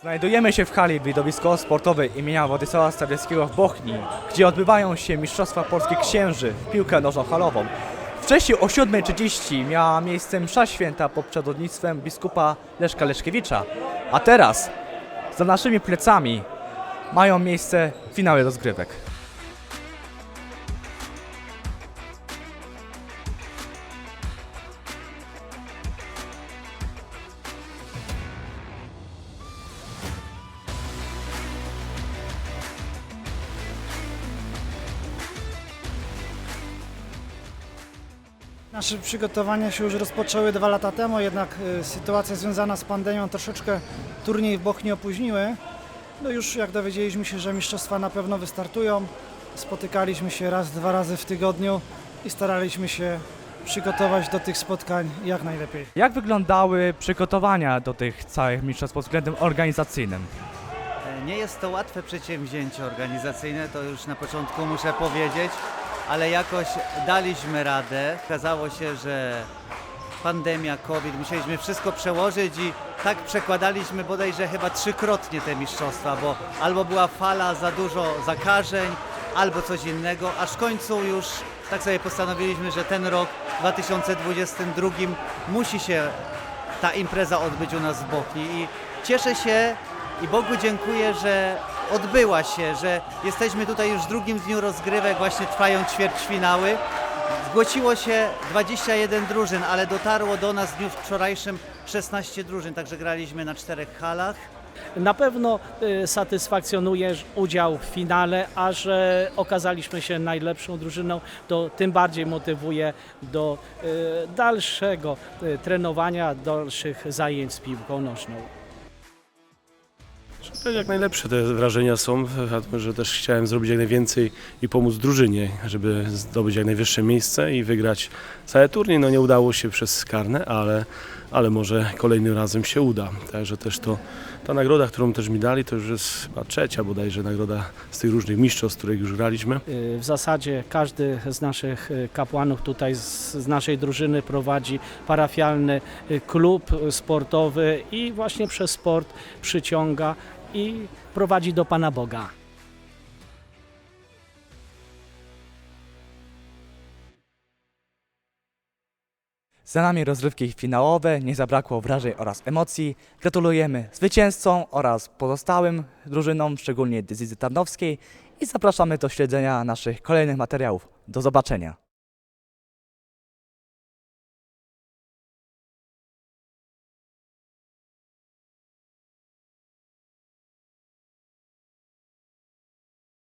Znajdujemy się w hali widowiskowo-sportowej imienia Władysława Stawieckiego w Bochni, gdzie odbywają się Mistrzostwa Polski Księży w piłkę nożną halową. Wcześniej o 7.30 miała miejsce msza święta pod przewodnictwem biskupa Leszka Leszkiewicza, a teraz za naszymi plecami mają miejsce finały rozgrywek. Nasze przygotowania się już rozpoczęły dwa lata temu, jednak y, sytuacja związana z pandemią troszeczkę turniej w Bochni opóźniły. No już jak dowiedzieliśmy się, że mistrzostwa na pewno wystartują, spotykaliśmy się raz, dwa razy w tygodniu i staraliśmy się przygotować do tych spotkań jak najlepiej. Jak wyglądały przygotowania do tych całych mistrzostw pod względem organizacyjnym? E, Nie jest to łatwe przedsięwzięcie organizacyjne, to już na początku muszę powiedzieć, ale jakoś daliśmy radę. Okazało się, że pandemia, COVID, musieliśmy wszystko przełożyć i tak przekładaliśmy bodajże chyba trzykrotnie te mistrzostwa, bo albo była fala za dużo zakażeń, albo coś innego, aż w końcu już tak sobie postanowiliśmy, że ten rok 2022 musi się ta impreza odbyć u nas w Bochni i cieszę się i Bogu dziękuję, że odbyła się, że jesteśmy tutaj już w drugim dniu rozgrywek, właśnie trwają ćwierćfinały. Zgłosiło się 21 drużyn, ale dotarło do nas w dniu wczorajszym 16 drużyn, także graliśmy na czterech halach. Na pewno y, satysfakcjonuje udział w finale, a że okazaliśmy się najlepszą drużyną, to tym bardziej motywuje do y, dalszego y, trenowania, dalszych zajęć z piłką nożną. Jak najlepsze te wrażenia są, że też chciałem zrobić jak najwięcej i pomóc drużynie, żeby zdobyć jak najwyższe miejsce i wygrać cały turniej. No nie udało się przez karne, ale, ale może kolejnym razem się uda. Także też to ta nagroda, którą też mi dali, to już jest chyba trzecia bodajże nagroda z tych różnych mistrzostw, których już graliśmy. Y, W zasadzie każdy z naszych y, kapłanów tutaj z, naszej drużyny prowadzi parafialny y, klub sportowy i właśnie przez sport przyciąga i prowadzi do Pana Boga. Za nami rozrywki finałowe, nie zabrakło wrażeń oraz emocji. Gratulujemy zwycięzcom oraz pozostałym drużynom, szczególnie Dezyzy Tarnowskiej i zapraszamy do śledzenia naszych kolejnych materiałów. Do zobaczenia.